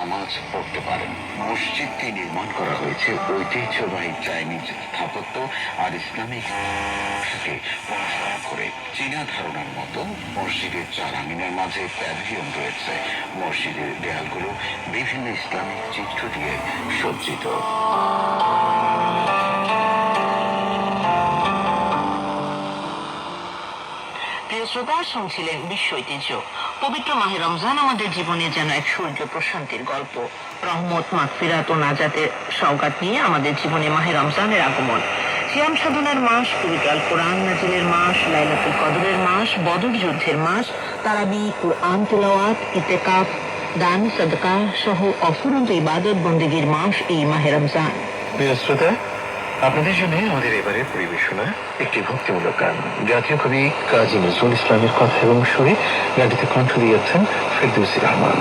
নামাজ পড়তে পারেন। মসজিদটি নির্মাণ করা হয়েছে ঐতিহ্যবাহী চাইনিজ স্থাপত্য আর ইসলামিক সাথে অনুসরণ করে। চীনা ধারণার মতো মসজিদের চার আমিনের মাঝে প্যাভিলিয়ন রয়েছে। মসজিদের দেয়ালগুলো বিভিন্ন ইসলামিক চিত্র দিয়ে সজ্জিত। শ্রোতা শুনছিলেন বিশ্ব ঐতিহ্য। পবিত্র মাহে রমজান আমাদের জীবনে যেন এক সূর্য প্রশান্তির গল্প। রহমত, মাগফিরাত ও নাজাতের সওগাত নিয়ে আমাদের জীবনে মাহে রমজানের আগমন। সিয়াম সাধনার মাস, পবিত্র আল কোরআন নাজিলের মাস, লাইলাতুল কদরের মাস, বদর যুদ্ধের মাস, তারাবি, কোরআন তেলাওয়াত ইতেকাফ দান, সদকা সহ অফুরন্ত ইবাদত বন্দেগীর মাস এই মাহে রমজান। প্রিয় শ্রোতা আপনাদের জন্য আমাদের এবারের পরিবেশনা একটি ভক্তিমূলক গান। জাতীয় কবি কাজী নজরুল ইসলামের কথা এবং সুরে গানটিতে কণ্ঠ দিয়েছেন ফেরদৌসি রহমান।